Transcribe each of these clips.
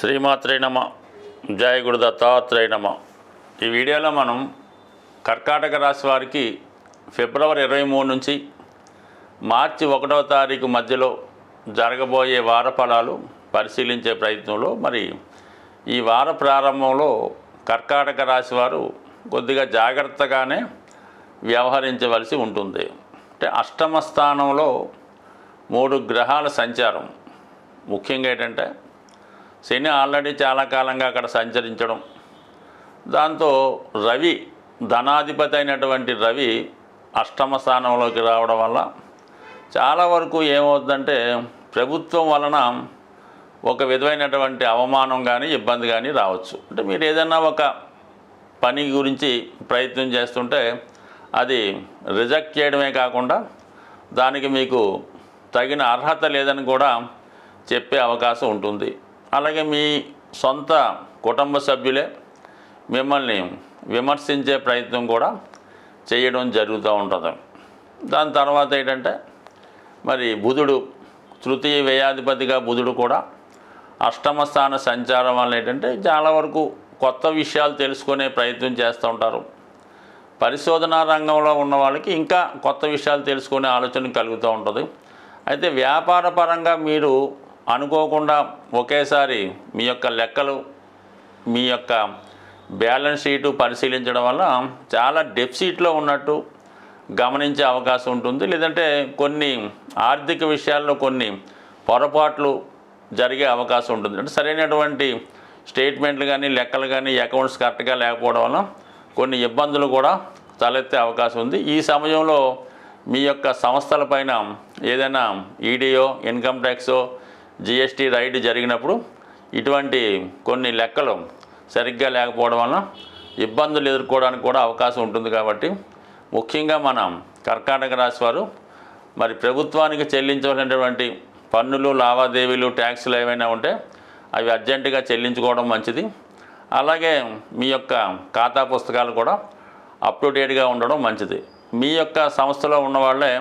శ్రీమాత్రే నమ జయ గురు దత్తాత్రేయ నమ. ఈ వీడియోలో మనం కర్కాటక రాశి వారికి ఫిబ్రవరి ఇరవై మూడు నుంచి మార్చి ఒకటవ తారీఖు మధ్యలో జరగబోయే వార ఫలాలు పరిశీలించే ప్రయత్నంలో మరి ఈ వార ప్రారంభంలో కర్కాటక రాశి వారు కొద్దిగా జాగ్రత్తగానే వ్యవహరించవలసి ఉంటుంది. అంటే అష్టమ స్థానంలో మూడు గ్రహాల సంచారం. ముఖ్యంగా ఏంటంటే శని ఆల్రెడీ చాలా కాలంగా అక్కడ సంచరించడం. దాంతో రవి ధనాధిపతి అయినటువంటి రవి అష్టమ స్థానంలోకి రావడం వల్ల చాలా వరకు ఏమవుతుందంటే ప్రభుత్వం వలన ఒక విధమైనటువంటి అవమానం కానీ ఇబ్బంది కానీ రావచ్చు. అంటే మీరు ఏదైనా ఒక పని గురించి ప్రయత్నం చేస్తుంటే అది రిజెక్ట్ చేయడమే కాకుండా దానికి మీకు తగిన అర్హత లేదని కూడా చెప్పే అవకాశం ఉంటుంది. అలాగే మీ సొంత కుటుంబ సభ్యులే మిమ్మల్ని విమర్శించే ప్రయత్నం కూడా చేయడం జరుగుతూ ఉంటుంది. దాని తర్వాత ఏంటంటే మరి బుధుడు తృతీయ వ్యయాధిపతిగా బుధుడు కూడా అష్టమ స్థాన సంచారం వల్ల ఏంటంటే చాలా వరకు కొత్త విషయాలు తెలుసుకునే ప్రయత్నం చేస్తూ ఉంటారు. పరిశోధనా రంగంలో ఉన్న వాళ్ళకి ఇంకా కొత్త విషయాలు తెలుసుకునే ఆలోచన కలుగుతూ ఉంటుంది. అయితే వ్యాపార పరంగా మీరు అనుకోకుండా ఒకేసారి మీ యొక్క లెక్కలు మీ యొక్క బ్యాలెన్స్ షీటు పరిశీలించడం వల్ల చాలా డెఫిసిట్లో ఉన్నట్టు గమనించే అవకాశం ఉంటుంది. లేదంటే కొన్ని ఆర్థిక విషయాల్లో కొన్ని పొరపాట్లు జరిగే అవకాశం ఉంటుంది. అంటే సరైనటువంటి స్టేట్మెంట్లు కానీ లెక్కలు కానీ అకౌంట్స్ కరెక్ట్గా లేకపోవడం వల్ల కొన్ని ఇబ్బందులు కూడా తలెత్తే అవకాశం ఉంది. ఈ సమయంలో మీ యొక్క సంస్థలపైన ఏదైనా ఈడీఓ ఇన్కమ్ ట్యాక్సో జిఎస్టీ రైడ్ జరిగినప్పుడు ఇటువంటి కొన్ని లెక్కలు సరిగ్గా లేకపోవడం వలన ఇబ్బందులు ఎదుర్కోవడానికి కూడా అవకాశం ఉంటుంది కాబట్టి ముఖ్యంగా మనం కర్కాటక రాశి వారు మరి ప్రభుత్వానికి చెల్లించవలసినటువంటి పన్నులు లావాదేవీలు ట్యాక్సులు ఏవైనా ఉంటే అవి అర్జెంటుగా చెల్లించుకోవడం మంచిది. అలాగే మీ యొక్క ఖాతా పుస్తకాలు కూడా అప్ టు డేట్గా ఉండడం మంచిది. మీ యొక్క సంస్థలో ఉన్న వాళ్ళే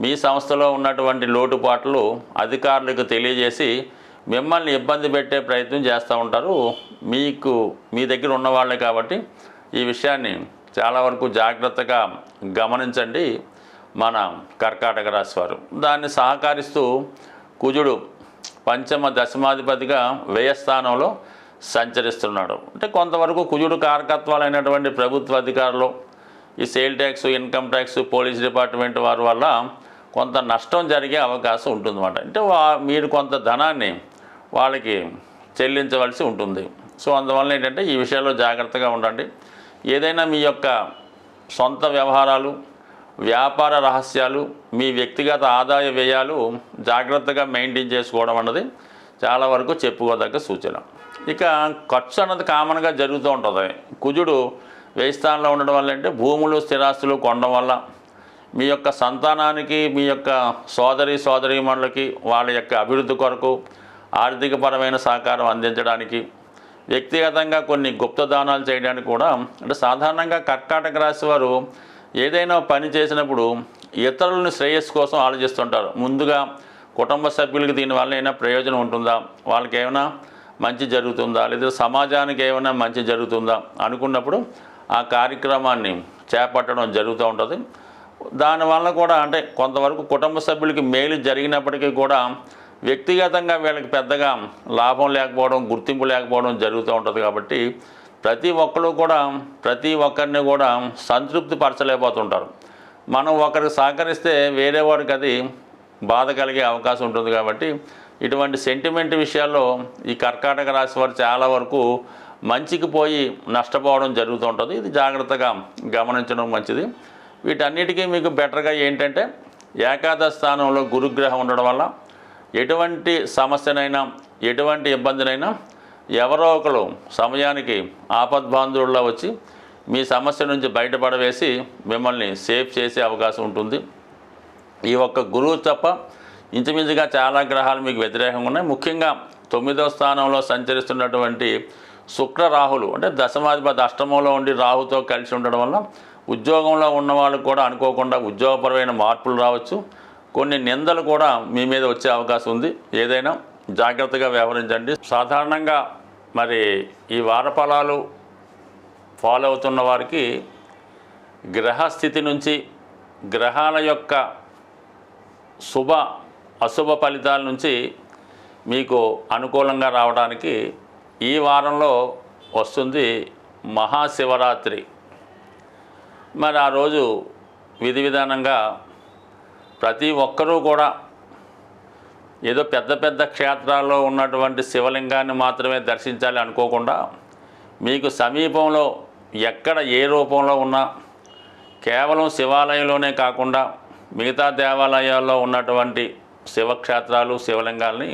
మీ సంస్థలో ఉన్నటువంటి లోటుపాట్లు అధికారులకు తెలియజేసి మిమ్మల్ని ఇబ్బంది పెట్టే ప్రయత్నం చేస్తూ ఉంటారు. మీకు మీ దగ్గర ఉన్న వాళ్ళే కాబట్టి ఈ విషయాన్ని చాలా వరకు జాగ్రత్తగా గమనించండి మన కర్కాటక రాశి వారు. దాన్ని సహకరిస్తూ కుజుడు పంచమ దశమాధిపతిగా వ్యయస్థానంలో సంచరిస్తున్నాడు. అంటే కొంతవరకు కుజుడు కారకత్వాలైనటువంటి ప్రభుత్వ అధికారులు ఈ sale tax income tax police department వారి వల్ల కొంత నష్టం జరిగే అవకాశం ఉంటుందన్నమాట. అంటే వా మీరు కొంత ధనాన్ని వాళ్ళకి చెల్లించవలసి ఉంటుంది. సో అందువల్ల ఏంటంటే ఈ విషయాల్లో జాగ్రత్తగా ఉండండి. ఏదైనా మీ యొక్క సొంత వ్యవహారాలు వ్యాపార రహస్యాలు మీ వ్యక్తిగత ఆదాయ వ్యయాలు జాగ్రత్తగా మెయింటైన్ చేసుకోవడం అన్నది చాలా వరకు చెప్పుకోదగ్గ సూచన. ఇక ఖర్చు అన్నది కామన్గా జరుగుతూ ఉంటుంది. కుజుడు వ్యయ స్థానంలో ఉండడం వల్ల అంటే భూములు స్థిరాస్తులు కొనడం వల్ల మీ యొక్క సంతానానికి మీ యొక్క సోదరి సోదరీమణులకి వాళ్ళ యొక్క అభివృద్ధి కొరకు ఆర్థికపరమైన సహకారం అందించడానికి వ్యక్తిగతంగా కొన్ని గుప్తదానాలు చేయడానికి కూడా అంటే సాధారణంగా కర్కాటక రాశి వారు ఏదైనా పని చేసినప్పుడు ఇతరులను శ్రేయస్సు కోసం ఆలోచిస్తుంటారు. ముందుగా కుటుంబ సభ్యులకి దీనివల్ల ఏమైనా ప్రయోజనం ఉంటుందా? వాళ్ళకి ఏమైనా మంచి జరుగుతుందా? లేదా సమాజానికి ఏమైనా మంచి జరుగుతుందా? అనుకున్నప్పుడు ఆ కార్యక్రమాన్ని చేపట్టడం జరుగుతూ ఉంటుంది. దానివల్ల కూడా అంటే కొంతవరకు కుటుంబ సభ్యులకి మేలు జరిగినప్పటికీ కూడా వ్యక్తిగతంగా వీళ్ళకి పెద్దగా లాభం లేకపోవడం గుర్తింపు లేకపోవడం జరుగుతూ ఉంటుంది కాబట్టి ప్రతి ఒక్కరు కూడా ప్రతి ఒక్కరిని కూడా సంతృప్తి పరచలేకపోతుంటారు. మనం ఒకరికి సహకరిస్తే వేరే వాడికి అది బాధ కలిగే అవకాశం ఉంటుంది కాబట్టి ఇటువంటి సెంటిమెంట్ విషయాల్లో ఈ కర్కాటక రాశి వారు చాలా వరకు మంచికి పోయి నష్టపోవడం జరుగుతూ ఉంటుంది. ఇది జాగ్రత్తగా గమనించడం మంచిది. వీటన్నిటికీ మీకు బెటర్గా ఏంటంటే ఏకాదశ స్థానంలో గురుగ్రహం ఉండడం వల్ల ఎటువంటి సమస్యనైనా ఎటువంటి ఇబ్బందినైనా ఎవరో ఒకరు సమయానికి ఆపద్బాంధువుల్లో వచ్చి మీ సమస్య నుంచి బయటపడవేసి మిమ్మల్ని సేఫ్ చేసే అవకాశం ఉంటుంది. ఈ ఒక్క గురువు తప్ప ఇంచుమించుగా చాలా గ్రహాలు మీకు వ్యతిరేకంగా ఉన్నాయి. ముఖ్యంగా తొమ్మిదవ స్థానంలో సంచరిస్తున్నటువంటి శుక్ర రాహులు అంటే దశమాధిపతి అష్టమంలో ఉండి రాహుతో కలిసి ఉండడం వల్ల ఉద్యోగంలో ఉన్న వాళ్ళకు కూడా అనుకోకుండా ఉద్యోగపరమైన మార్పులు రావచ్చు. కొన్ని నిందలు కూడా మీ మీద వచ్చే అవకాశం ఉంది. ఏదైనా జాగ్రత్తగా వ్యవహరించండి. సాధారణంగా మరి ఈ వారఫలాలు ఫాలో అవుతున్న వారికి గ్రహస్థితి నుంచి గ్రహాల యొక్క శుభ అశుభ ఫలితాల నుంచి మీకు అనుకూలంగా రావడానికి ఈ వారంలో వస్తుంది మహాశివరాత్రి. మరి ఆ రోజు విధి విధానంగా ప్రతి ఒక్కరూ కూడా ఏదో పెద్ద పెద్ద క్షేత్రాల్లో ఉన్నటువంటి శివలింగాన్ని మాత్రమే దర్శించాలి అనుకోకుండా మీకు సమీపంలో ఎక్కడ ఏ రూపంలో ఉన్నా కేవలం శివాలయంలోనే కాకుండా మిగతా దేవాలయాల్లో ఉన్నటువంటి శివక్షేత్రాలు శివలింగాల్ని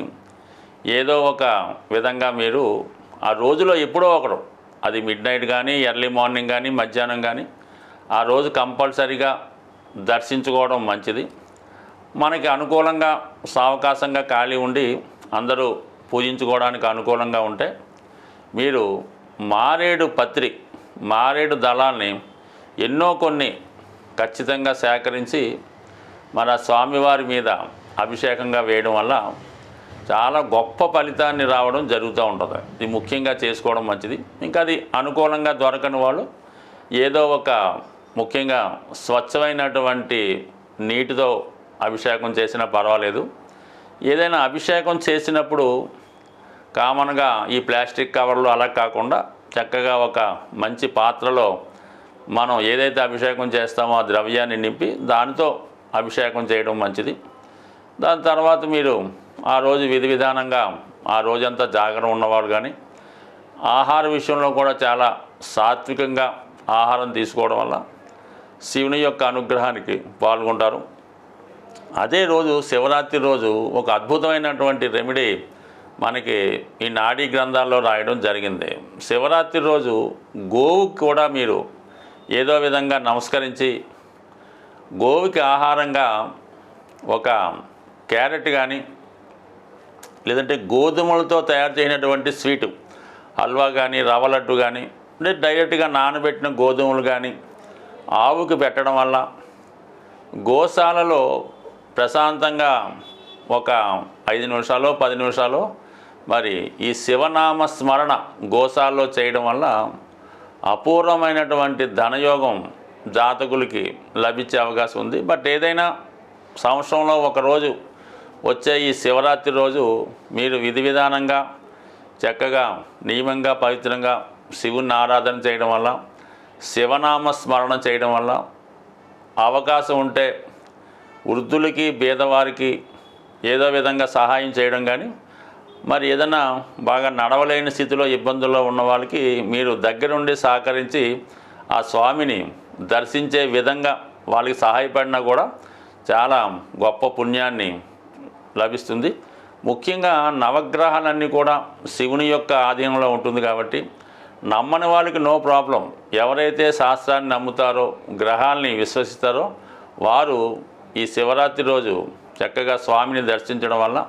ఏదో ఒక విధంగా మీరు ఆ రోజులో ఎప్పుడో ఒకరు అది మిడ్ నైట్ కానీ ఎర్లీ మార్నింగ్ కానీ మధ్యాహ్నం కానీ ఆ రోజు కంపల్సరీగా దర్శించుకోవడం మంచిది. మనకి అనుకూలంగా సావకాశంగా ఖాళీ ఉండి అందరూ పూజించుకోవడానికి అనుకూలంగా ఉంటే మీరు మారేడు పత్రి మారేడు దళాల్ని ఎన్నో కొన్ని ఖచ్చితంగా సేకరించి మన స్వామివారి మీద అభిషేకంగా వేయడం వల్ల చాలా గొప్ప ఫలితాన్ని రావడం జరుగుతూ ఉంటుంది. ఇది ముఖ్యంగా చేసుకోవడం మంచిది. ఇంకా అది అనుకూలంగా దొరకని వాళ్ళు ఏదో ఒక ముఖ్యంగా స్వచ్ఛమైనటువంటి నీటితో అభిషేకం చేసినా పర్వాలేదు. ఏదైనా అభిషేకం చేసినప్పుడు కామన్గా ఈ ప్లాస్టిక్ కవర్లు అలా కాకుండా చక్కగా ఒక మంచి పాత్రలో మనం ఏదైతే అభిషేకం చేస్తామో ఆ ద్రవ్యాన్ని నింపి దానితో అభిషేకం చేయడం మంచిది. దాని తర్వాత మీరు ఆ రోజు విధి విధానంగా ఆ రోజంతా జాగ్రత్త ఉన్నవాడు కానీ ఆహార విషయంలో కూడా చాలా సాత్వికంగా ఆహారం తీసుకోవడం వల్ల శివుని యొక్క అనుగ్రహానికి పాల్గొంటారు. అదే రోజు శివరాత్రి రోజు ఒక అద్భుతమైనటువంటి రెమెడీ మనకి ఈ నాడీ గ్రంథాల్లో రాయడం జరిగింది. శివరాత్రి రోజు గోవుకి కూడా మీరు ఏదో విధంగా నమస్కరించి గోవుకి ఆహారంగా ఒక క్యారెట్ కానీ లేదంటే గోధుమలతో తయారు చేసినటువంటి స్వీటు హల్వా కానీ రవ్వ లడ్డు కానీ అంటే డైరెక్ట్గా నానబెట్టిన గోధుమలు కానీ ఆవుకి పెట్టడం వల్ల గోశాలలో ప్రశాంతంగా ఒక ఐదు నిమిషాలు పది నిమిషాలు మరి ఈ శివనామ స్మరణ గోశాలలో చేయడం వల్ల అపూర్వమైనటువంటి ధనయోగం జాతకులకి లభించే అవకాశం ఉంది. బట్ ఏదైనా సంవత్సరంలో ఒకరోజు వచ్చే ఈ శివరాత్రి రోజు మీరు విధి విధానంగా చక్కగా నియమంగా పవిత్రంగా శివుని ఆరాధన చేయడం వల్ల శివనామ స్మరణ చేయడం వల్ల అవకాశం ఉంటే వృద్ధులకి బీదవారికి ఏదో విధంగా సహాయం చేయడం కానీ మరి ఏదైనా బాగా నడవలేని స్థితిలో ఇబ్బందుల్లో ఉన్న వాళ్ళకి మీరు దగ్గరుండి సహకరించి ఆ స్వామిని దర్శించే విధంగా వాళ్ళకి సహాయపడినా కూడా చాలా గొప్ప పుణ్యాన్ని లభిస్తుంది. ముఖ్యంగా నవగ్రహాలన్నీ కూడా శివుని యొక్క ఆధీనంలో ఉంటుంది కాబట్టి నమ్మని వాళ్ళకి నో ప్రాబ్లం. ఎవరైతే శాస్త్రాన్ని నమ్ముతారో గ్రహాల్ని విశ్వసిస్తారో వారు ఈ శివరాత్రి రోజు చక్కగా స్వామిని దర్శించడం వల్ల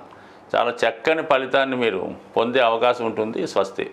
చాలా చక్కని ఫలితాన్ని మీరు పొందే అవకాశం ఉంటుంది. స్వస్తి.